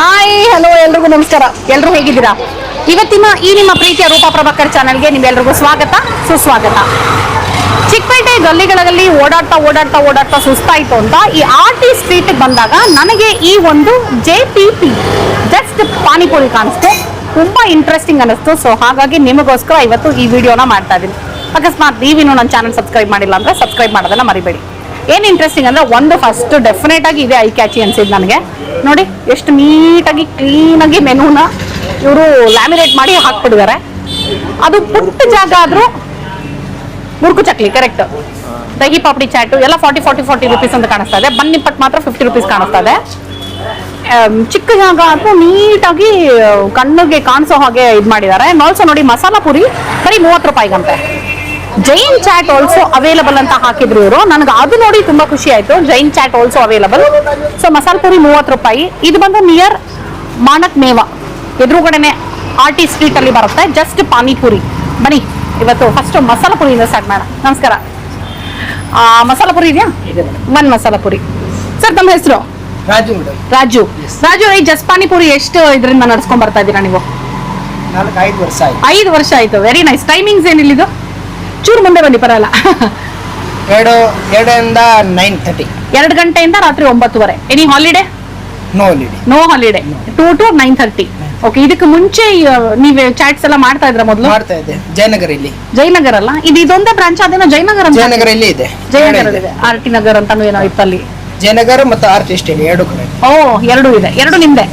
Hi hello ಎಲ್ರಿಗೂ ನಮಸ್ಕಾರ. ಎಲ್ರು ಹೇಗಿದ್ದೀರಾ? ಇವತ್ತಿನ ಈ ನಿಮ್ಮ ಪ್ರೀತಿಯ ರೂಪ ಪ್ರಭಾಕರ್ ಚಾನಲ್ಗೆ ನಿಮ್ಗೆಲ್ರಿಗೂ ಸ್ವಾಗತ, ಸುಸ್ವಾಗತ. ಚಿಕ್ಕಪೇಟೆ ಗಲ್ಲಿಗಳಲ್ಲಿ ಓಡಾಡ್ತಾ ಓಡಾಡ್ತಾ ಓಡಾಡ್ತಾ ಸುಸ್ತಾಯಿತು ಅಂತ ಈ ಆರ್ ಟಿ ಸ್ಟ್ರೀಟ್ ಬಂದಾಗ ನನಗೆ ಈ ಒಂದು J P P just panipuri ಕಾಣಿಸ್ತು. ತುಂಬಾ ಇಂಟ್ರೆಸ್ಟಿಂಗ್ ಅನಿಸ್ತು ಸೊ ಹಾಗಾಗಿ ನಿಮಗೋಸ್ಕರ ಇವತ್ತು ಈ ವಿಡಿಯೋನ ಮಾಡ್ತಾ ಇದ್ದೀನಿ ಅಕಸ್ಮಾತ್ ನೀವಿನ್ನು ನನ್ನ ಚಾನಲ್ ಸಬ್ಸ್ಕ್ರೈಬ್ ಮಾಡಿಲ್ಲ ಅಂದ್ರೆ ಸಬ್ಸ್ಕ್ರೈಬ್ ಮಾಡೋದನ್ನ ಮರಿಬೇಡಿ. ಏನ್ ಇಂಟ್ರೆಸ್ಟಿಂಗ್ ಅಂದ್ರೆ ಒಂದು ಫಸ್ಟ್ ಡೆಫಿನೆಟ್ ಆಗಿ ಇದೆ ಐ ಕ್ಯಾಚಿ ಅನ್ಸಿದ್ ನನಗೆ. ನೋಡಿ, ಎಷ್ಟು ನೀಟಾಗಿ ಕ್ಲೀನಾಗಿ ಮೆನುನ ಇವರು ಲ್ಯಾಮಿನೇಟ್ ಮಾಡಿ ಹಾಕ್ಬಿಟ್ಟಿದ್ದಾರೆ. ಅದು ಪುಟ್ಟ ಜಾಗ ಆದ್ರೂ ಮುರುಕು ಚಕ್ಲಿ ಕರೆಕ್ಟ್ ದಹಿ ಪಾಪಡಿ ಚಾಟು, ಎಲ್ಲ ಫಾರ್ಟಿ ಫಾರ್ಟಿ ಫಾರ್ಟಿ ರುಪೀಸ್ ಅಂತ ಕಾಣಿಸ್ತಾ ಇದೆ. ಬನ್ನಿ ನಿಪ್ಪಟ್ಟು ಮಾತ್ರ ಫಿಫ್ಟಿ ರುಪೀಸ್ ಕಾಣಿಸ್ತಾ ಇದೆ. ಚಿಕ್ಕ ಜಾಗ ಆದ್ರೂ ನೀಟಾಗಿ, ಕಣ್ಣಿಗೆ ಕಾಣಿಸೋ ಹಾಗೆ ಇದು ಮಾಡಿದ್ದಾರೆ. ಆಲ್ಸೋ ನೋಡಿ, ಮಸಾಲ ಪುರಿ, ಬರೀ ಮೂವತ್ತು ರೂಪಾಯಿಗಂತೆ. ಜೈನ್ ಚಾಟ್ ಆಲ್ಸೋ ಅವೈಲಬಲ್ ಅಂತ ಹಾಕಿದ್ರು ಇವರು. ನನಗೆ ಅದು ನೋಡಿ ತುಂಬಾ ಖುಷಿ ಆಯ್ತು. Jain chaat also available so masala puri ಮೂವತ್ತು ರೂಪಾಯಿ. ಇದು ಬಂದು ನಿಯರ್ ಮಾನಕ್ ಮೇವ. ಎದುರುಗಡೆನೆ ಆರ್ ಟಿ ಸ್ಟ್ರೀಟ್ ಅಲ್ಲಿ ಬರುತ್ತೆ. ಜಸ್ಟ್ ಪಾನಿಪುರಿ ಬನ್ನಿ ಇವತ್ತು ಫಸ್ಟ್ ಮಸಾಲ ಪುರಿಯಿಂದ ಸ್ಟಾರ್ಟ್ ಮಾಡೋಣ. ನಮಸ್ಕಾರ. ಮಸಾಲ ಪುರಿ ಇದೆಯಾ? ಒನ್ ಮಸಾಲ ಪುರಿ. ಸರ್ ತಮ್ಮ ಹೆಸರು? ರಾಜು ರಾಜು. ರಾಜು ಈ ಜಸ್ಟ್ ಪಾನಿಪುರಿ ಎಷ್ಟು ಇದರಿಂದ ನಡ್ಸ್ಕೊಂಡ್ ಬರ್ತಾ ಇದ್ದೀರಾ ನೀವು? ನಾಲ್ಕು ಐದು ವರ್ಷ ಆಯ್ತು. ಐದು ವರ್ಷ ಆಯ್ತು. ವೆರಿ ನೈಸ್ ಟೈಮಿಂಗ್ಸ್ ಏನಿಲ್ಲಿದು ಚೂರು ಮುಂದೆ ಬನ್ನಿ ಬರಲ್ಲ ಎರಡು ಎರಡರಿಂದ ನೈನ್ ತರ್ಟಿ ಎರಡು ಗಂಟೆಯಿಂದ ರಾತ್ರಿ ಒಂಬತ್ತುವರೆ. Any holiday no holiday no holiday two to nine thirty okay ಇದಕ್ಕೆ ಮುಂಚೆ ನೀವು ಚಾಟ್ಸ್ ಎಲ್ಲ ಮಾಡ್ತಾ ಇದ್ರ ಮೊದಲು? ಮಾಡ್ತಾ ಇದೆ ಜಯನಗರ ಇಲ್ಲಿ. ಜಯನಗರ ಅಲ್ಲ? ಇದು ಇದೊಂದೇ ಬ್ರಾಂಚ್ ಅದೇನೋ ಜಯನಗರ ಅಂತ? ಜಯನಗರ ಇಲ್ಲಿ ಇದೆ. ಜಯನಗರ ಇದೆ. ಆರ್ ಟಿ ನಗರ್ ಅಂತಾನು ಏನೋ ಇತ್ತಲ್ಲಿ. ಜಯನಗರ ಮತ್ತು ಆರ್ಟಿಸ್ಟ್ ಇಲ್ಲಿ ಎರಡು ಕಡೆ. ಓ ಎರಡು ಇದೆ. ಎರಡು ನಿಮ್ದೆ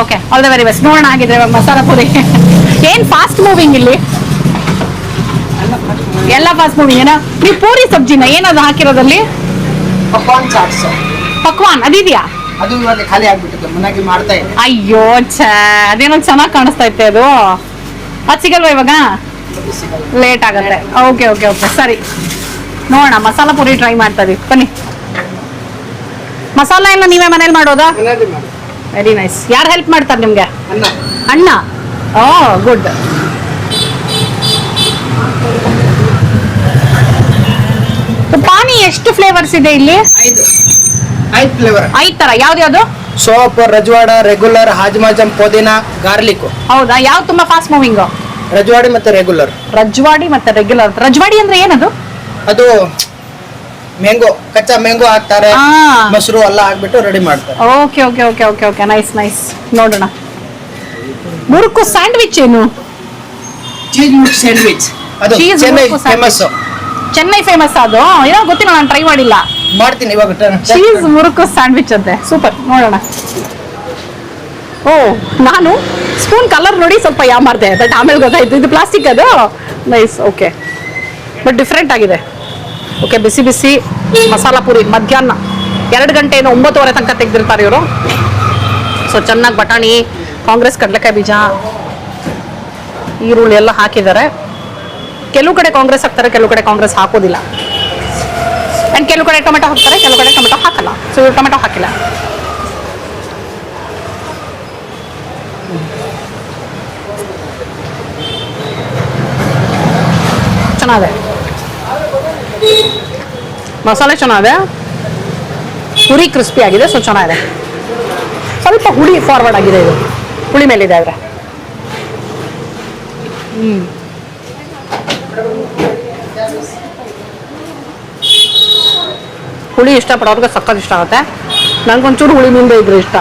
okay all the very best ನೋಡೋಣ ಆಗಿದ್ರೆ ಮಸಾಲ ಪುರಿ. ಏನ್ ಫಾಸ್ಟ್ ಮೂವಿಂಗ್ ಇಲ್ಲಿ? ಎಲ್ಲ ಫಾಸ್ಟ್ ಮೂವಿಂಗ್ ಏನೋ? ನೀವು ಪೂರಿ ಸಬ್ಜಿನ ಏನದು ಹಾಕಿರೋದಲ್ಲಿ ಪಕ್ವಾನ್ ಚಾಟ್ಸ್ ಪಕ್ವಾನ್ ಅದಿದೆಯಾ? ಅದು ಇವಾಗ ಖಾಲಿ ಆಗ್ಬಿಟ್ಟಿದೆ ಮನೆಗೆ ಮಾಡ್ತಾ ಅಯ್ಯೋ ಛೇ ಅದೇನೋ ಚೆನ್ನಾಗಿ ಕಾಣಿಸ್ತಾ ಇತ್ತೆ ಅದು. ಅದು ಸಿಗಲ್ವಾ ಇವಾಗ? ಲೇಟ್ ಆಗತ್ತೆ. ಓಕೆ ಓಕೆ ಓಕೆ ಸರಿ. ನೋಡೋಣ ಮಸಾಲ ಪೂರಿ ಟ್ರೈ ಮಾಡ್ತಾ ಇದೀವಿ. ಬನ್ನಿ. ಮಸಾಲ ಎಲ್ಲ ನೀವೇ ಮನೇಲಿ ಮಾಡೋದಾ. ವೆರಿ ನೈಸ್ ಯಾರು ಹೆಲ್ಪ್ ಮಾಡ್ತಾರೆ ನಿಮಗೆ? ಅಣ್ಣ ಓ ಗುಡ್ ಪಾನಿ ಎಷ್ಟು ಫ್ಲೇವರ್ಸ್ ಇದೆ ಇಲ್ಲಿ? ಐದು. ಐದು ಫ್ಲೇವರ್ ಐದ್ ತರ. ಯಾವ್ದು ಸೋಪ್ ರಜವಾಡ ರೆಗ್ಯುಲರ್ ಹಾಜ್ಮಾಜಮ್ ಪುದೀನ ಗಾರ್ಲಿಕ್ ಹೌದಾ? ಯಾವ್ದು ತುಂಬಾ ಫಾಸ್ಟ್ ಮೂವಿಂಗ್ ರಜವಾಡಿ ಮತ್ತೆ ರೆಗ್ಯುಲರ್ ರಜ್ವಾಡಿ ಮತ್ತೆ ರೆಗ್ಯುಲರ್ ರಜ್ವಾಡಿ ಅಂದ್ರೆ ಏನದು? ಅದು ಮ್ಯಾಂಗೋ ಕಚ್ಚಾ ಮ್ಯಾಂಗೋ ಹಾಕ್ತಾರೆ. ಆ. ಮೊಸರು ಎಲ್ಲ ಹಾಕ್ಬಿಟ್ಟು ರೆಡಿ ಮಾಡ್ತಾರೆ. Okay okay okay okay okay nice nice ನೋಡೋಣ. ಮುರುಕು ಸ್ಯಾಂಡ್ವಿಚ್ ಏನು? ಚೀಸ್ ಮಿಕ್ಸ್ ಸ್ಯಾಂಡ್ವಿಚ್ ಅದು Cheese Chennai murukku sandwich. Famous Chennai famous ಅದು. ಏನೋ ಗೊತ್ತಿಲ್ಲ ನಾನು ಟ್ರೈ ಮಾಡಿಲ್ಲ. ಮಾಡ್ತೀನಿ ಇವಾಗ ಚೀಸ್ ಮುರುಕು ಸ್ಯಾಂಡ್ವಿಚ್ ಅಂತೆ. ಸೂಪರ್ ನೋಡೋಣ. ಓ ನಾನು ಸ್ಪೂನ್ ಕಲರ್ ನೋಡಿ ಸ್ವಲ್ಪ ಯಾಮಾರ್ದೆ ಬಟ್ ಆಮೇಲೆ ಗೊತ್ತಾಯ್ತು. ಇದು ಪ್ಲಾಸ್ಟಿಕ್ ಅದು. ನೈಸ್ ಓಕೆ ಬಟ್ ಡಿಫ್ರೆಂಟ್ ಆಗಿದೆ. ಓಕೆ ಬಿಸಿ ಬಿಸಿ ಮಸಾಲ ಪೂರಿ ಮಧ್ಯಾಹ್ನ. ಎರಡು ಗಂಟೆಯಿಂದ ಒಂಬತ್ತುವರೆ ತನಕ ತೆಗೆದಿರ್ತಾರೆ ಇವರು. ಸೊ ಚೆನ್ನಾಗಿ ಬಟಾಣಿ ಕಾಂಗ್ರೆಸ್ ಕಡಲೆಕಾಯಿ ಬೀಜ ಈರುಳ್ಳಿ ಎಲ್ಲ ಹಾಕಿದ್ದಾರೆ. ಕೆಲವು ಕಡೆ ಕಾಂಗ್ರೆಸ್ ಹಾಕ್ತಾರೆ, ಕೆಲವು ಕಡೆ ಕಾಂಗ್ರೆಸ್ ಹಾಕೋದಿಲ್ಲ. ಆ್ಯಂಡ್ ಕೆಲವು ಕಡೆ ಟೊಮೆಟೊ ಹಾಕ್ತಾರೆ, ಕೆಲವು ಕಡೆ ಟೊಮೆಟೊ ಹಾಕಲ್ಲ. ಸೊ ಇವ್ರು ಟೊಮೆಟೊ ಹಾಕಿಲ್ಲ. ಚೆನ್ನಾಗಿದೆ ಮಸಾಲೆ ಚೆನ್ನಾಗಿದೆ ಹುರಿ ಕ್ರಿಸ್ಪಿ ಆಗಿದೆ ಸೊ ಚೆನ್ನಾಗಿದೆ. ಸ್ವಲ್ಪ ಹುಳಿ ಫಾರ್ವರ್ಡ್ ಆಗಿದೆ ಇದು. ಹುಳಿ ಮೇಲಿದೆ ಆದರೆ. ಹ್ಮ್. ಹುಳಿ ಇಷ್ಟಪಡೋರ್ಗೆ ಸಕ್ಕತ್ ಇಷ್ಟ ಆಗುತ್ತೆ. ನನಗೊಂಚೂರು ಹುಳಿ ಮೀನ್ದೆ ಇದ್ರೆ ಇಷ್ಟ.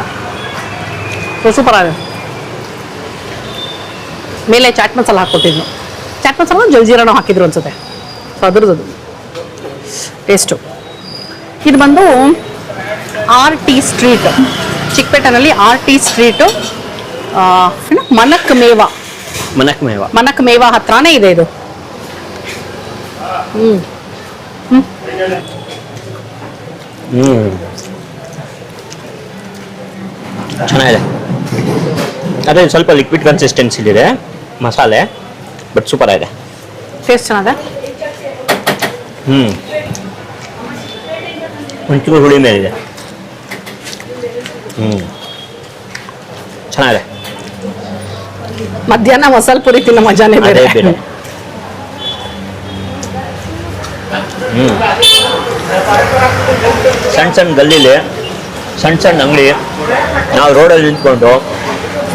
ಸೂಪರ್ ಆಗಿದೆ. ಮೇಲೆ ಚಾಟ್ ಮಸಾಲ ಹಾಕ್ಕೊಟ್ಟಿದ್ನು. ಚಾಟ್ ಮಸಾಲ ಜಲ್ಜೀರಾನು ಹಾಕಿದ್ರು ಅನ್ಸುತ್ತೆ. ಸೊ ಅದ್ರದ್ದು ಅದು ಟೇಸ್ಟು ಇದು ಬಂದು R T street. ಚಿಕ್ಕಪೇಟೆನಲ್ಲಿ R T street Manak Mewa. Manak Meva. Manak Meva ಹತ್ರನೇ ಇದೆ ಇದು. ಹ್ಮ್. ಹ್ಮ್. ಚೆನ್ನಾಗಿದೆ. ಅದೇ ಸ್ವಲ್ಪ ಲಿಕ್ವಿಡ್ ಕನ್ಸಿಸ್ಟೆನ್ಸಿಲಿದೆ ಮಸಾಲೆ ಬಟ್ ಸೂಪರ್ ಆಗಿದೆ. ಟೇಸ್ಟ್ ಚೆನ್ನಾಗಿದೆ ಹ್ಮ್. ಒಂಚೂರು ಹುಳಿ ಮೇಲಿದೆ ಹ್ಮ್. ಚೆನ್ನಾಗಿದೆ. ಮಧ್ಯಾಹ್ನ ಮಸಾಲೆ ಪುರಿ ತಿನ್ನೋ ಮಜಾನೇ ಬೇರೆ ಬೇರೆ ಹ್ಮ್ ಸಣ್ಣ ಸಣ್ಣ ಗಲ್ಲಿಲಿ ಸಣ್ಣ ಸಣ್ಣ ಅಂಗಡಿ ನಾವು ರೋಡಲ್ಲಿ ನಿಂತ್ಕೊಂಡು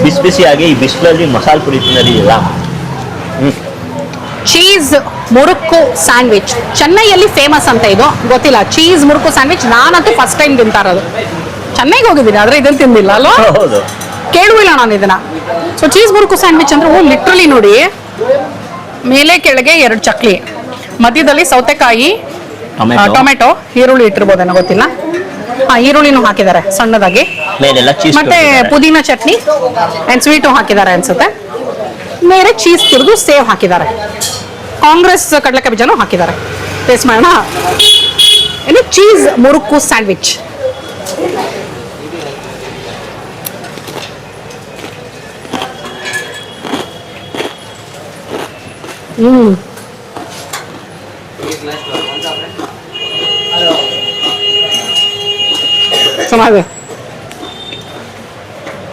ಬಿಸಿ ಬಿಸಿಯಾಗಿ ಈ ಬಿಸಿಲಲ್ಲಿ ಮಸಾಲೆ ಪುರಿ ತಿನ್ನೋದಿಲ್ಲ ಹ್ಞೂ ಚೀಸ್ ಮುರುಕು ಸ್ಯಾಂಡ್ವಿಚ್. ಚೆನ್ನೈಯಲ್ಲಿ ಫೇಮಸ್ ಅಂತ ಇದು. ಗೊತ್ತಿಲ್ಲ ಚೀಸ್ ಮುರುಕು ಸ್ಯಾಂಡ್ವಿಚ್ ನಾನಂತೂ ಫಸ್ಟ್ ಟೈಮ್ ತಿಂತಾ ಇರೋದು. ಚೆನ್ನೈಗೆ ಹೋಗಿದ್ದೀನಿ ಆದರೆ ಇದನ್ನು ತಿಂದಿಲ್ಲ ಅಲ್ವಾ? ಹೌದು. ಕೇಳುವಿಲ್ಲ ನಾನು ಇದನ್ನ. ಸೊ ಚೀಸ್ ಮುರುಕು ಸ್ಯಾಂಡ್ವಿಚ್ ಅಂದ್ರೆ ಓ ಲಿಟ್ರಲಿ ನೋಡಿ. ಮೇಲೆ ಕೆಳಗೆ ಎರಡು ಚಕ್ಲಿ. ಮಧ್ಯದಲ್ಲಿ ಸೌತೆಕಾಯಿ ಟೊಮೆಟೊ ಟೊಮೆಟೊ ಈರುಳ್ಳಿ ಇಟ್ಟಿರ್ಬೋದೇನೋ ಗೊತ್ತಿಲ್ಲ. ಹಾ ಈರುಳ್ಳಿನೂ ಹಾಕಿದ್ದಾರೆ ಸಣ್ಣದಾಗಿ. ಮತ್ತೆ ಪುದೀನ ಚಟ್ನಿ ಅಂಡ್ ಸ್ವೀಟು ಹಾಕಿದ್ದಾರೆ ಅನ್ಸುತ್ತೆ. ಮೇಲೆ ಚೀಸ್ ತಿರ್ದು ಸೇವ್ ಹಾಕಿದ್ದಾರೆ. ಕಾಂಗ್ರೆಸ್ ಕಡಲೆಕಾಯಿ ಬೀಜನೂ ಹಾಕಿದ್ದಾರೆ. ಟೇಸ್ಟ್ ಮಾಡೋಣ. ಚೀಸ್ ಮುರುಕು ಸ್ಯಾಂಡ್ವಿಚ್ ಹ್ಮ್. ಚೆನ್ನಾಗಿದೆ.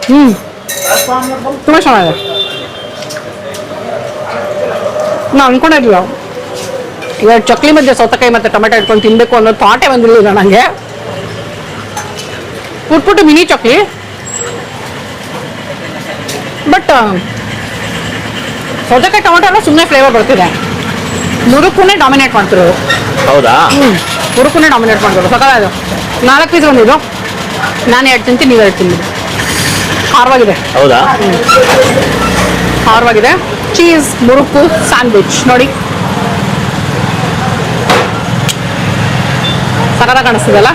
ಹ್ಮ್. ತುಂಬ ಚೆನ್ನಾಗಿದೆ. ನಾ ಅನ್ಕೊಂಡಿರ್ಲಿಲ್ಲ ಇವಾಗ ಚಕ್ಲಿ ಮಧ್ಯೆ ಸೌತೆಕಾಯಿ ಮತ್ತೆ ಟೊಮೆಟೊ ಇಟ್ಕೊಂಡು ತಿನ್ಬೇಕು ಅನ್ನೋ ಥಾಟೇ ಬಂದಿರಲಿಲ್ಲ ನನಗೆ ಪುಟ್ ಪುಟ್ಟು ಮಿನಿ ಚಕ್ಲಿ ಬಟ್ ಸೌತೆಕಾಯಿ ಟೊಮೆಟೊ ಎಲ್ಲ ಸುಮ್ಮನೆ ಫ್ಲೇವರ್ ಬರ್ತಿದೆ. ಮುರುಕುನೇ ಡಾಮಿನೇಟ್ ಮಾಡ್ತಿರೋದು. ಹೌದಾ? ಮುರುಕುನೇ ಡಾಮಿನೇಟ್ ಮಾಡ್ತಿರೋದು. ಸಕಾಲ ನಾಲ್ಕು ಪೀಸ್ ಬಂದಿದ್ದು. ನಾನು ಎರಡು ತಿಂತೀನಿ ನೀವು ಎರಡು ತಿಂತೀನಿ ಖಾರವಾಗಿದೆ ಹೌದಾ? ಖಾರವಾಗಿದೆ ಚೀಸ್ ಮುರುಕು ಸ್ಯಾಂಡ್ವಿಚ್ ನೋಡಿ. ಸರಳ ಕಾಣಿಸ್ತದಲ್ಲ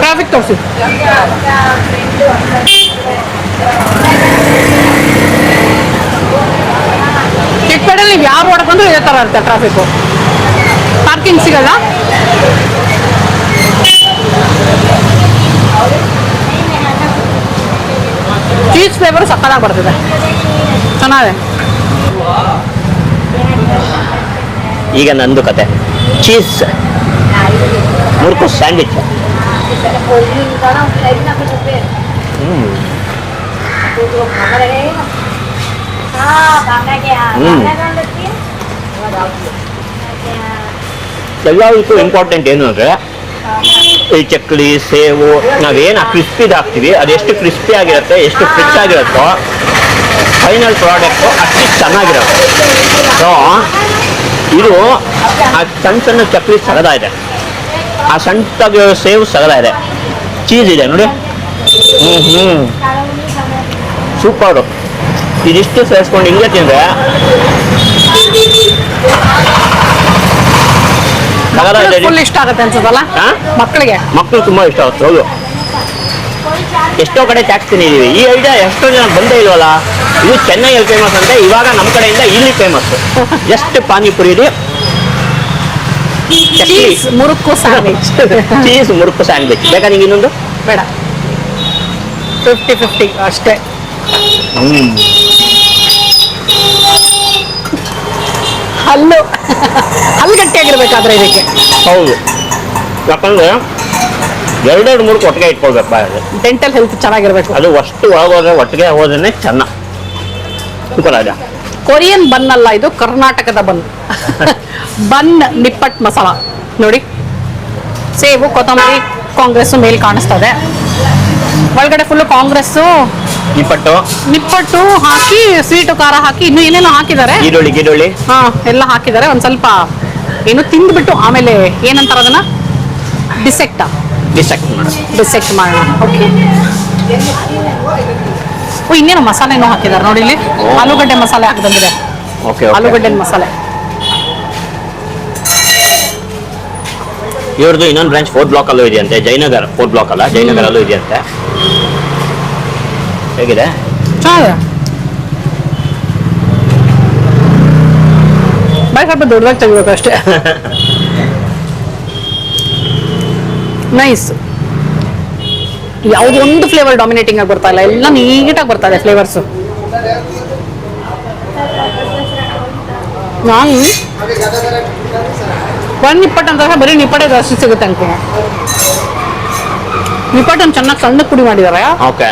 ಟ್ರಾಫಿಕ್ ತೋರಿಸಿ. ಚಿಕ್ಕಪೇಟೆಯಲ್ಲಿ ನೀವು ಯಾರು ಓಡಕೊಂಡ್ರು ಇದೇ ಥರ ಇರುತ್ತೆ ಟ್ರಾಫಿಕ್ಕು ಪಾರ್ಕಿಂಗ್ ಸಿಗಲ್ಲ. ಚೀಸ್ ಫ್ಲೇವರ್ ಸಕ್ಕತ್ತಾಗಿ ಬರ್ತದೆ. ಚೆನ್ನಾಗಿದೆ ಈಗ ನಂದು ಕತೆ. ಚೀಸ್ ಮುರುಕು ಸ್ಯಾಂಡ್ವಿಚ್ ಹ್ಮ್. ಎಲ್ಲದಕ್ಕೂ ಇಂಪಾರ್ಟೆಂಟ್ ಏನು ಅಂದರೆ ಈ ಚಕ್ಲಿ ಸೇವು ನಾವೇನು ಕ್ರಿಸ್ಪಿದು ಹಾಕ್ತೀವಿ. ಅದೆಷ್ಟು ಕ್ರಿಸ್ಪಿ ಆಗಿರುತ್ತೆ ಎಷ್ಟು ಫ್ರಿಚ್ ಆಗಿರುತ್ತೋ ಫೈನಲ್ ಪ್ರಾಡಕ್ಟು ಅಷ್ಟು ಚೆನ್ನಾಗಿರುತ್ತೆ. ಸೊ ಇದು ಆ ಸಣ್ಣ ಸಣ್ಣ ಚಕ್ಲಿ ಸಗದ ಇದೆ. ಆ ಸಣ್ಣದಾಗಿ ಸೇವು ಸಗದ ಇದೆ. ಚೀಸ್ ಇದೆ ನೋಡಿ. ಹ್ಞೂ ಹ್ಞೂ ಸೂಪರು ಇದಿಷ್ಟು ಸೇರಿಸ್ಕೊಂಡು ಹಿಂಗೆ ತಿಂದರೆ ಫುಲ್ ಇಷ್ಟ ಆಗುತ್ತೆ ಅನ್ಸುತ್ತಲ್ಲ? ಮಕ್ಕಳಿಗೆ ಮಕ್ಕಳು ತುಂಬ ಇಷ್ಟ ಆಗುತ್ತೆ ಹೌದು. ಎಷ್ಟೋ ಕಡೆ ಟ್ಯಾಕ್ಸ್ ಇದೀವಿ ಈ ಐಡಿಯಾ ಎಷ್ಟೋ ಜನ ಬಂದೇ ಇಲ್ವಲ್ಲ ಇದು ಚೆನ್ನೈಯಲ್ಲಿ ಫೇಮಸ್ ಅಂತ ಇವಾಗ ನಮ್ಮ ಕಡೆಯಿಂದ ಇಲ್ಲಿ famous just panipuri cheese murukku sandwich cheese murukku sandwich ಬೇಕಾ ನಿಂಗೆ ಇನ್ನೊಂದು? ಬೇಡ. ಫಿಫ್ಟಿ ಫಿಫ್ಟಿ ಅಷ್ಟೇ. ಹಲ್ಲು. ಹಲ್ಲು ಗಟ್ಟಿಯಾಗಿರ್ಬೇಕಾದ್ರೆ ಇದಕ್ಕೆ. ಹೌದು. ಯಾಕಂದ್ರೆ ಎರಡೆರಡು ಮೂರು ಒಟ್ಟಿಗೆ ಇಟ್ಕೊಳ್ಬೇಕು ಬಾಯಲ್ಲಿ. ಡೆಂಟಲ್ ಹೆಲ್ತ್ ಚೆನ್ನಾಗಿರ್ಬೇಕು. ಅದು ಅಷ್ಟು ಒಳಗೋದ್ರೆ ಒಟ್ಟಿಗೆ ಹೋದ್ರೆ ಚೆನ್ನ ಆಗ ಕೊರಿಯನ್ ಬನ್ ಅಲ್ಲ ಇದು ಕರ್ನಾಟಕದ ಬನ್. ಬನ್ ನಿಪ್ಪಟ್ ಮಸಾಲ. ನೋಡಿ. ಸೇವು ಕೊತ್ತಂಬರಿ ಕಾಂಗ್ರೆಸ್ ಮೇಲೆ ಕಾಣಿಸ್ತದೆ. ಒಳಗಡೆ ಫುಲ್ಲು ಕಾಂಗ್ರೆಸ್ಸು ನಿಪ್ಪಟ್ಟು? ನಿಪ್ಪಟ್ಟು ಹಾಕಿ ಸ್ವೀಟು ಖಾರ ಹಾಕಿ ಇನ್ನು ಏನೇನೋ ಹಾಕಿದ್ದಾರೆ. ಈರುಳ್ಳಿ ಗಿರುಳ್ಳಿ ಹಾ ಎಲ್ಲ ಹಾಕಿದ್ದಾರೆ. ಒಂದ್ ಸ್ವಲ್ಪ ಏನು ತಿಂದ್ಬಿಟ್ಟು ಆಮೇಲೆ ಏನಂತಾರ ಅದನ್ನ? ಡಿಸೆಕ್ಟ್ ಡಿಸೆಕ್ಟ್ ಮಾಡೋದು ಡಿಸೆಕ್ಟ್ ಮಾಡೋಣ. ಓಕೆ ಓ ಇನ್ನೇನು ಮಸಾಲೆನೂ ಹಾಕಿದ್ದಾರೆ ನೋಡಿ ಇಲ್ಲಿ. ಆಲೂಗಡ್ಡೆ ಮಸಾಲೆ ಹಾಕಿದಂದಿದೆ ಓಕೆ ಆಲೂಗಡ್ಡೆ ಮಸಾಲೆ. ಇವ್ರದ್ದು ಇನ್ನೊಂದು ಬ್ರಾಂಚ್ ಫೋರ್ತ್ ಬ್ಲಾಕ್ ಅಲ್ಲೂ ಇದೆಯಂತೆ. ಜಯನಗರ್ ಫೋರ್ ಬ್ಲಾಕ್ ಅಲ್ಲ? ಜಯನಗರ್ ಅಲ್ಲೂ ಇದೆಯಂತೆ. ಹೇಗಿದೆ? ಚೆನ್ನಾಗಿದೆ ಬಾಯ್ ಸ್ವಲ್ಪ ದೊಡ್ಡದಾಗಿ ತೆಗಿಬೇಕು ಅಷ್ಟೇ. ನೈಸ್ ಯಾವ್ದು ಒಂದು ಫ್ಲೇವರ್ ಡಾಮಿನೇಟಿಂಗ್ ಆಗಿ ಬರ್ತಾ ಇಲ್ಲ. ಎಲ್ಲ ನೀಟಾಗಿ ಬರ್ತಾ ಇದೆ ಫ್ಲೇವರ್ಸ್ ನಾನು ಒಂದ್ ನಿಪ್ಪಟ್ಟು ಅಂತ ಬರೀ ನಿಪ್ಪಟ್ಟೆ ಜಾಸ್ತಿ ಸಿಗುತ್ತೆ ಅನ್ಕೋ. ನಿಪ್ಪಟ್ಟನ್ನು ಚೆನ್ನಾಗಿ ಸಣ್ಣ ಪುಡಿ ಮಾಡಿದ್ದಾರೆ ಓಕೆ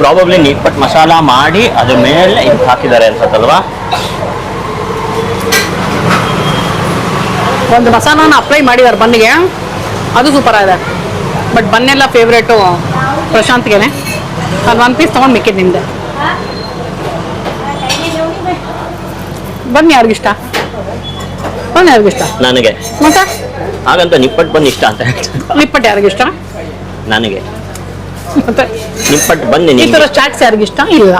ಪ್ರಾಬಬ್ಲಿ ನಿಪ್ಪಟ್ಟು ಮಸಾಲ ಮಾಡಿ ಅದ್ರ ಮೇಲೆ ಇದು ಹಾಕಿದ್ದಾರೆ ಅನ್ಸತ್ತಲ್ವಾ? ಒಂದು ಮಸಾಲಾನ ಅಪ್ಲೈ ಮಾಡಿದ್ದಾರೆ ಬನ್ನಿಗೆ. ಅದು ಸೂಪರ್ ಆಗಿದೆ. ಬಟ್ ಬನ್ನೆಲ್ಲ ಫೇವ್ರೇಟು ಪ್ರಶಾಂತ್ಗೆನೆ ನಾನು ಒನ್ ಪೀಸ್ ತೊಗೊಂಡು ಮಿಕ್ಕಿದ್ದು ನಿಮ್ದೆ. ಬನ್ನಿ ಯಾರಿಗಿಷ್ಟ ಬನ್ನಿ ಯಾರಿಗಿಷ್ಟ ನನಗೆ. ಮತ್ತೆ? ಹಾಗಂತ ನಿಪ್ಪಟ್ಟು ಬನ್ನಿ ಇಷ್ಟ ಅಂತ ನಿಪ್ಪಟ್ಟು ಯಾರಿಗಿಷ್ಟ ನನಗೆ. ಮತ್ತೆ ನಿಪ್ಪಟ್ಟು ಬನ್ನಿ ಈ ತರ ಚಾಟ್ಸ್ ಯಾರಿಗಿಷ್ಟ ಇಲ್ಲ.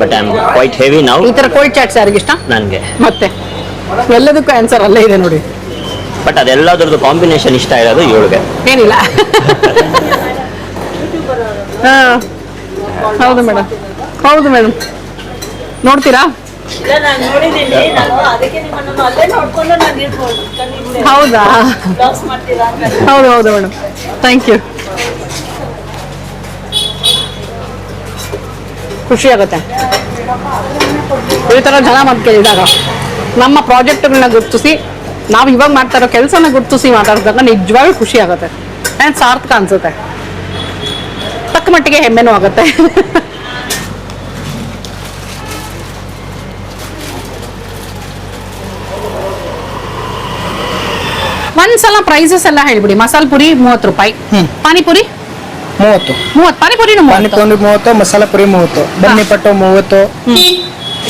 But I am quite heavy ನಾವು ಈ ಥರ ಕೋಲ್ಡ್ ಚಾಟ್ಸ್ ಯಾರಿಗಿಷ್ಟ ನನಗೆ. ಮತ್ತೆ. ಎಲ್ಲದಕ್ಕೂ ಆನ್ಸರ್ ಅಲ್ಲೇ ಇದೆ ನೋಡಿ. ಬಟ್ ಅದೆಲ್ಲದ್ರದ್ದು ಕಾಂಬಿನೇಷನ್ ಇಷ್ಟ ಇರೋದು ಏಳಿಗೆ. ಏನಿಲ್ಲ. ಹಾ. ಹೌದು ಮೇಡಮ್ ಹೌದು ಮೇಡಮ್ ನೋಡ್ತೀರಾ? ಇಲ್ಲ ನಾನು ನೋಡಿದ್ದೀನಿ. ನಾನು ಅದಕ್ಕೆ ನಿಮ್ಮನ್ನು ಅಲ್ಲೇ ನೋಡ್ಕೊಂಡು ನಾನು ಇರ್ಬೋದು. ಹೌದಾ? ಹೌದು ಹೌದು ಮೇಡಮ್ ಥ್ಯಾಂಕ್ ಯು ಖುಷಿ ಆಗುತ್ತೆ ಈ ಥರ ಜನ ಮಾತು ಕೇಳಿದಾಗ ನಮ್ಮ ಪ್ರಾಜೆಕ್ಟ್ಗಳನ್ನ ಗುರ್ತಿಸಿ ನಾವು ಇವಾಗ ಮಾಡ್ತಾ ಇರೋ ಕೆಲಸನ ಗುರುತಿಸಿ ಮಾತಾಡಿದಾಗ ನಿಜವಾಗ್ಲೂ ಖುಷಿ ಆಗುತ್ತೆ ಆ್ಯಂಡ್ ಸಾರ್ಥಕ ಅನ್ಸುತ್ತೆ? ತಕ್ಕ ಮಟ್ಟಿಗೆ ಹೆಮ್ಮೆನೂ ಆಗುತ್ತೆ. ಒಂದ್ಸಲ ಪ್ರೈಸಸ್ ಎಲ್ಲ ಹೇಳ್ಬಿಡಿ. ಮಸಾಲ ಪುರಿ ಮೂವತ್ತು ರೂಪಾಯಿ. ಪಾನಿಪುರಿ ಮೂವತ್ತು. ಮೂವತ್ತು ಪಾನಿಪುರಿನೂ ಮೂವತ್ತು. ಪಾನಿಪುರಿ ಮೂವತ್ತು ಮಸಾಲ ಪುರಿ ಮೂವತ್ತು ಬನ್ನಿ ಪಟ್ಟು ಮೂವತ್ತು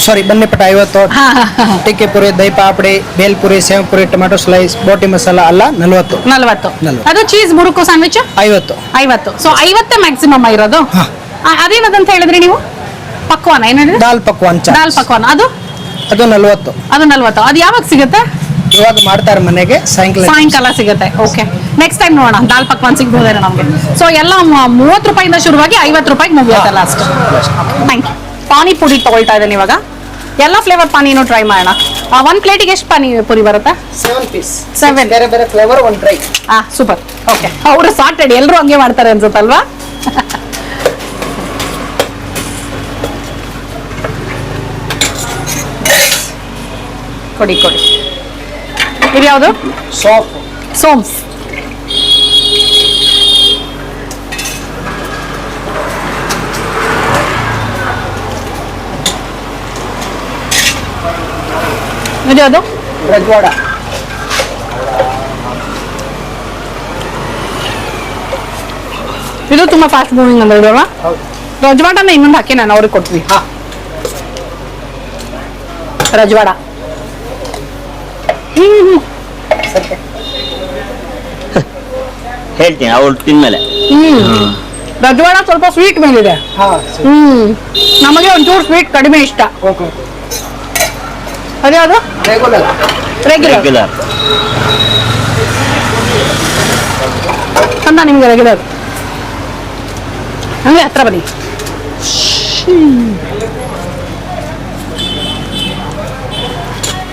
ಸಾರಿ ಬನ್ನಿ ಪಟ್ಟು ಐವತ್ತು ಹಾ ಹಾ ಹಾ. ಟಿಕ್ಕಿ ಪುರಿ ದಹಿ ಪಾಪಡಿ ಬೇಲ್ ಪುರಿ ಸೇವ್ ಪುರಿ ಟೊಮ್ಯಾಟೊ ಸ್ಲೈಸ್ ಬೋಟಿ ಮಸಾಲ ಅಲ್ಲ ನಲ್ವತ್ತು. ನಲ್ವತ್ತು. ನಲ್ವತ್ತು. ಅದು ಚೀಸ್ ಮುರುಕು ಸ್ಯಾಂಡ್ವಿಚ್ ಐವತ್ತು. ಐವತ್ತು. ಸೊ ಐವತ್ತೇ ಮ್ಯಾಕ್ಸಿಮಮ್ ಇರೋದು ಹಾ. ಆ, ಅದೇನದಂತ ಹೇಳಿದ್ರಿ ನೀವು? ಪಕ್ವಾನ ಏನ್ ಹೇಳಿದ್ರಿ? ದಾಲ್ ಪಕ್ವಾನ್ ಚಾ ದಾಲ್ ಪಕ್ವಾನ. ಅದು? ಅದು ನಲ್ವತ್ತು. ಅದು ನಲ್ವತ್ತು. ಅದು ಯಾವಾಗ ಸಿಗುತ್ತೆ? ಇವಾಗ ಮಾಡ್ತಾರೆ ಮನೆಗೆ ಸಾಯಂಕಾಲ ಸಾಯಂಕಾಲ ಸಿಗುತ್ತೆ ಓಕೆ ನೆಕ್ಸ್ಟ್ ಟೈಮ್ ನೋಡೋಣ ದಾಲ್ ಪಕ್ವಾನ್ ಸಿಗ್ಬೋದೇನೋ ನಮಗೆ. ಸೊ ಎಲ್ಲ ಮೂವತ್ತು ರೂಪಾಯಿಂದ ಶುರುವಾಗಿ ಐವತ್ತು ರೂಪಾಯಿಗೆ ಮುಗಿಯುತ್ತೆ ಲಾಸ್ಟ್ ಥ್ಯಾಂಕ್ ಯು ಪಾನಿಪುರಿ ತಗೊಳ್ತಾ ಇದ್ದೀನಿ ಇವಾಗ. ಎಲ್ಲ ಫ್ಲೇವರ್ ಪಾನಿನೂ ಟ್ರೈ ಮಾಡೋಣ. ಒಂದು ಪ್ಲೇಟಿಗೆ ಎಷ್ಟು ಪಾನಿ ಪುರಿ ಬರುತ್ತೆ? ಸೆವೆನ್ ಪೀಸ್ ಸೆವೆನ್ ಬೇರೆ ಬೇರೆ ಫ್ಲೇವರ್ ಒನ್ ಟ್ರೈ ಆ ಸೂಪರ್ ಓಕೆ ಅವರು ಸಾರ್ಟೆಡ್ ಎಲ್ಲರೂ ಹಂಗೆ ಮಾಡ್ತಾರೆ ಅನ್ಸುತ್ತಲ್ವಾ? ಕೊಡಿ ಕೊಡಿ. ಇದು ಯಾವುದು ಸೋಪ್ ಸೋಮ್ಸ್ ಇದು ಯಾವುದು ರಜವಾಡ ಇದು ತುಂಬಾ ಫಾಸ್ಟ್ ಮೂವಿಂಗ್ ಅಂದ್ರೆ ಹೌದು. ರಜವಾಡನ ಇನ್ನೊಂದು ಹಾಕಿ ನಾನು ಅವ್ರಿಗೆ ಕೊಡ್ತೀನಿ. ಹಾ. ರಜವಾಡ ಹೇಳ್ತೀನಿ ಅವ್ರು ತಿಂದ್ಮೇಲೆ ಹ್ಮ್. ರಜವಾಡ ಸ್ವಲ್ಪ ಸ್ವೀಟ್ ಮೇಲಿದೆ ಹಾ ಹ್ಮ್. ನಮಗೆ ಒಂಚೂರು ಸ್ವೀಟ್ ಕಡಿಮೆ ಇಷ್ಟ. ಓಕೆ ಅದ್ಯಾವುದು ರೆಗ್ಯುಲರ್ ರೆಗ್ಯುಲರ್ ರೆಗ್ಯುಲರ್ ಚಂದ ನಿಮ್ಗೆ ರೆಗ್ಯುಲರ್ ಹಂಗೆ ಹತ್ರ ಬನ್ನಿ.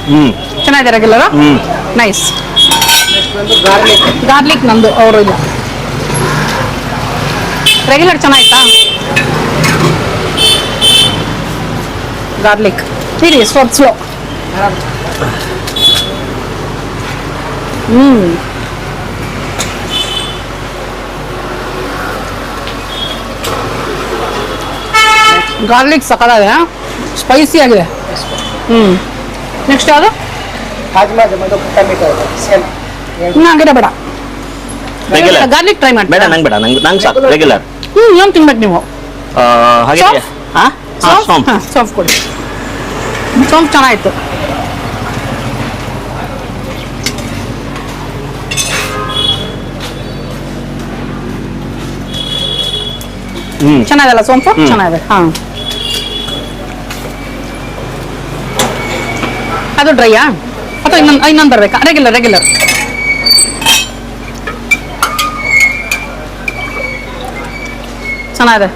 ಹ್ಮ್. ಚೆನ್ನಾಗಿದೆ ರೆಗ್ಯುಲರ್ ಹ್ಮ್ ನೈಸ್ ಗಾರ್ಲಿಕ್ ನಮ್ದು ನಂದು ಅವರು ಇದು ರೆಗ್ಯುಲರ್ ಚೆನ್ನಾಯ್ತಾ? ಗಾರ್ಲಿಕ್ ಇರಿ ಸ್ವಲ್ಪ ಸ್ಲೋ ಹ್ಮ್. ಗಾರ್ಲಿಕ್ ಸಕಲಾಗಿದೆ ಸ್ಪೈಸಿ ಆಗಿದೆ. ಹ್ಮ್. ನೆಕ್ಸ್ಟ್ ಯಾವುದು? ಹಾಜ್ಮಾ ಮತ್ತು ಟೊಮೆಟೊ ಸೇಮ್. ಹ್ಮ್ ಹಾಗಿದ್ರೆ ಬೇಡ. ರೆಗ್ಯುಲರ್ ಗಾರ್ಲಿಕ್ ಟ್ರೈ ಮಾಡಿ ಬೇಡ ನಂಗೆ ಬೇಡ ನಂಗೆ ನಂಗೆ ಸಾಕು ರೆಗ್ಯುಲರ್ ಹ್ಮ್ ಏನ್ ತಿನ್ಬೇಕು ನೀವು? ಹಾಗೆ Sauce? ಹಾ? ಹಾಂ ಸೋಂಪು ಹಾಂ ಸೋಂಪು ಕೊಡಿ. ಚೆನ್ನಾಗಿತ್ತು. ಹ್ಮ್. ಚೆನ್ನಾಗಲ್ಲ ಸೋಂಪು? ಹ್ಮ್. ಚೆನ್ನಾಗಿದೆ ಹಾ. ಅದು ಡ್ರೈಯಾ? ಅಥವಾ ಇನ್ನೊಂದು ಇನ್ನೊಂದು ಬರಬೇಕಾ? ರೆಗ್ಯುಲರ್ ರೆಗ್ಯುಲರ್ ಚೆನ್ನಾಗಿದೆ.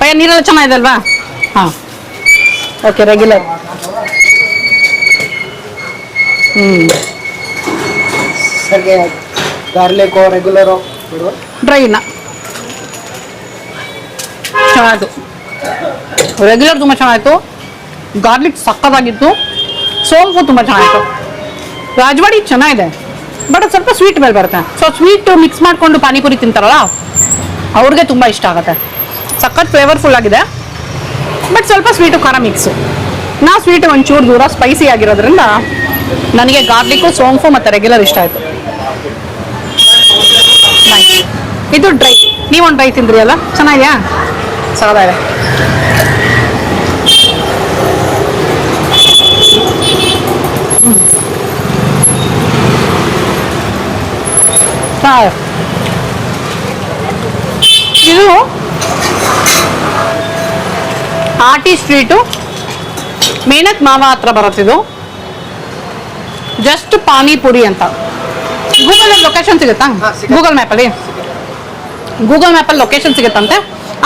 ಪಯ್ಯ ನೀರೆಲ್ಲ ಚೆನ್ನಾಗಿದೆ ಅಲ್ವಾ? ಹಾಂ. ಓಕೆ ರೆಗ್ಯುಲರ್ ಹ್ಞೂ ಸರ್ಗೆ ಗಾರ್ಲಿಕ್ ರೆಗ್ಯುಲರ್ ಡ್ರೈನ ಚೆನ್ನಾಯಿತು ರೆಗ್ಯುಲರ್ ತುಂಬ ಚೆನ್ನಾಯಿತು ಗಾರ್ಲಿಕ್ ಸಕ್ಕತ್ತಾಗಿತ್ತು. ಸೋಂಪು ತುಂಬ ಚೆನ್ನಾಗಿತ್ತು. ರಾಜವಾಡಿ ಚೆನ್ನಾಗಿದೆ. ಬಟ್ ಅದು ಸ್ವಲ್ಪ ಸ್ವೀಟ್ ಮೇಲೆ ಬರುತ್ತೆ. ಸೊ ಸ್ವೀಟ್ ಮಿಕ್ಸ್ ಮಾಡಿಕೊಂಡು ಪಾನಿಪುರಿ ತಿಂತಾರಲ್ಲ, ಅವ್ರಿಗೆ ತುಂಬ ಇಷ್ಟ ಆಗುತ್ತೆ. ಸಖತ್ ಫ್ಲೇವರ್ಫುಲ್ ಆಗಿದೆ. ಬಟ್ ಸ್ವಲ್ಪ ಸ್ವೀಟು ಖಾರ ಮಿಕ್ಸು ನಾ ಸ್ವೀಟ್ ಒಂಚೂರು ದೂರ ಸ್ಪೈಸಿ ಆಗಿರೋದ್ರಿಂದ ನನಗೆ ಗಾರ್ಲಿಕ್ಕು, ಸೋಂಪು ಮತ್ತು ರೆಗ್ಯುಲರ್ ಇಷ್ಟ ಆಯಿತು. ಇದು ಡ್ರೈ ನೀವೊಂದು ಡ್ರೈ ತಿಂದ್ರಿ ಅಲ್ಲ? ಚೆನ್ನಾಗಿದೆಯಾ? ಇದೆ ಚೆನ್ನಾಗಿದೆ. ಇದು ಆಟಿ ಸ್ಟ್ರೀಟು ಮೇನಕ್ ಮಾವ ಹತ್ರ ಬರುತ್ತಿದ್ದು ಜಸ್ಟ್ ಪಾನಿಪುರಿ ಅಂತ. ಗೂಗಲ್ ಲೊಕೇಶನ್ ಸಿಗುತ್ತಾ? ಗೂಗಲ್ ಮ್ಯಾಪಲ್ಲಿ ಗೂಗಲ್ ಮ್ಯಾಪಲ್ಲಿ ಲೊಕೇಶನ್ ಸಿಗುತ್ತಂತೆ.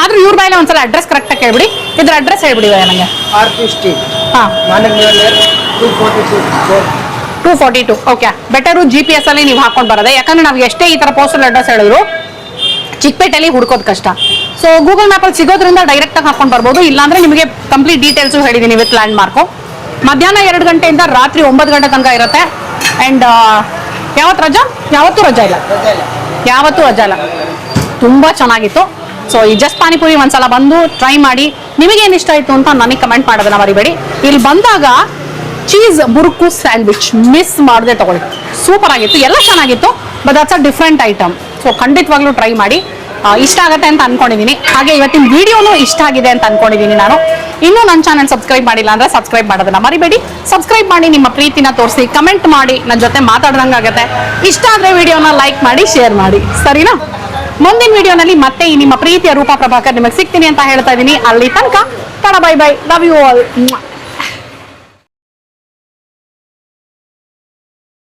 ಆದ್ರೂ ಇವ್ರ ಬಾಯಿಲೆ ಒಂದ್ಸಲ ಅಡ್ರೆಸ್ ಕರೆಕ್ಟಾಗಿ ಹೇಳ್ಬಿಡಿ. ಇದ್ರ ಅಡ್ರೆಸ್ ಹೇಳ್ಬಿಡಿ ನನಗೆ. ಆರ್ ಟಿ ಸ್ಟ್ರೀಟ್ ಹಾಂ two forty two okay better G P S ಅಲ್ಲಿ ನೀವು ಹಾಕೊಂಡು ಬರೋದೆ. ಯಾಕಂದ್ರೆ ನಾವು ಎಷ್ಟೇ ಈ ತರ ಪೋಸ್ಟಲ್ ಅಡ್ರೆಸ್ ಹೇಳಿದ್ರು ಚಿಕ್ಕಪೇಟೆಯಲ್ಲಿ ಹುಡ್ಕೋದು ಕಷ್ಟ. ಸೊ ಗೂಗಲ್ ಮ್ಯಾಪಲ್ಲಿ ಸಿಗೋದ್ರಿಂದ ಡೈರೆಕ್ಟ್ ಆಗಿ ಹಾಕೊಂಡು ಬರ್ಬೋದು. ಇಲ್ಲಾಂದ್ರೆ ನಿಮಗೆ ಕಂಪ್ಲೀಟ್ ಡೀಟೇಲ್ಸು ಹೇಳಿದ್ದೀನಿ ವಿತ್ ಲ್ಯಾಂಡ್ ಮಾರ್ಕು ಮಧ್ಯಾಹ್ನ ಎರಡು ಗಂಟೆಯಿಂದ ರಾತ್ರಿ ಒಂಬತ್ತು ಗಂಟೆ ತನಕ ಇರುತ್ತೆ. ಆ್ಯಂಡ್ ಯಾವತ್ತು ರಜಾ? ಯಾವತ್ತೂ ರಜಾ ಇಲ್ಲ. ಯಾವತ್ತೂ ರಜಾ ಇಲ್ಲ. ತುಂಬ ಚೆನ್ನಾಗಿತ್ತು. ಸೊ ಈ ಜಸ್ಟ್ ಪಾನಿಪುರಿ ಒಂದ್ಸಲ ಬಂದು ಟ್ರೈ ಮಾಡಿ. ನಿಮಗೇನು ಇಷ್ಟ ಆಯಿತು ಅಂತ ನನಗೆ ಕಮೆಂಟ್ ಮಾಡೋದನ್ನ ಮರಿಬೇಡಿ. ಇಲ್ಲಿ ಬಂದಾಗ ಚೀಸ್ ಬುರುಕು ಸ್ಯಾಂಡ್ವಿಚ್ ಮಿಸ್ ಮಾಡದೆ ತಗೊಳ್ಳಿ. ಸೂಪರ್ ಆಗಿತ್ತು. ಎಲ್ಲ ಚೆನ್ನಾಗಿತ್ತು but that's a different item so ಖಂಡಿತವಾಗ್ಲೂ ಟ್ರೈ ಮಾಡಿ. ಇಷ್ಟ ಆಗುತ್ತೆ ಅಂತ ಅನ್ಕೊಂಡಿದ್ದೀನಿ ಹಾಗೆ ಇವತ್ತಿನ ವಿಡಿಯೋನು ಇಷ್ಟ ಆಗಿದೆ ಅಂತ ಅನ್ಕೊಂಡಿದ್ದೀನಿ ನಾನು. ಇನ್ನೂ ನನ್ನ ಚಾನಲ್ ಸಬ್ಸ್ಕ್ರೈಬ್ ಮಾಡಿಲ್ಲ ಅಂದ್ರೆ ಸಬ್ಸ್ಕ್ರೈಬ್ ಮಾಡೋದನ್ನ ಮರಿಬೇಡಿ. ಸಬ್ಸ್ಕ್ರೈಬ್ ಮಾಡಿ, ನಿಮ್ಮ ಪ್ರೀತಿನ ತೋರಿಸಿ ಕಮೆಂಟ್ ಮಾಡಿ ನನ್ನ ಜೊತೆ ಮಾತಾಡ್ದಂಗಾಗತ್ತೆ ಇಷ್ಟ ಆದ್ರೆ ವಿಡಿಯೋನ ಲೈಕ್ ಮಾಡಿ ಶೇರ್ ಮಾಡಿ. ಸರಿನಾ? ಮುಂದಿನ ವಿಡಿಯೋನಲ್ಲಿ ಮತ್ತೆ ಈ ನಿಮ್ಮ ಪ್ರೀತಿಯ ರೂಪ ಪ್ರಭಾಕರ್ ನಿಮಗೆ ಸಿಗ್ತೀನಿ ಅಂತ ಹೇಳ್ತಾ ಇದ್ದೀನಿ ಅಲ್ಲಿ ತನಕ bye bye love you all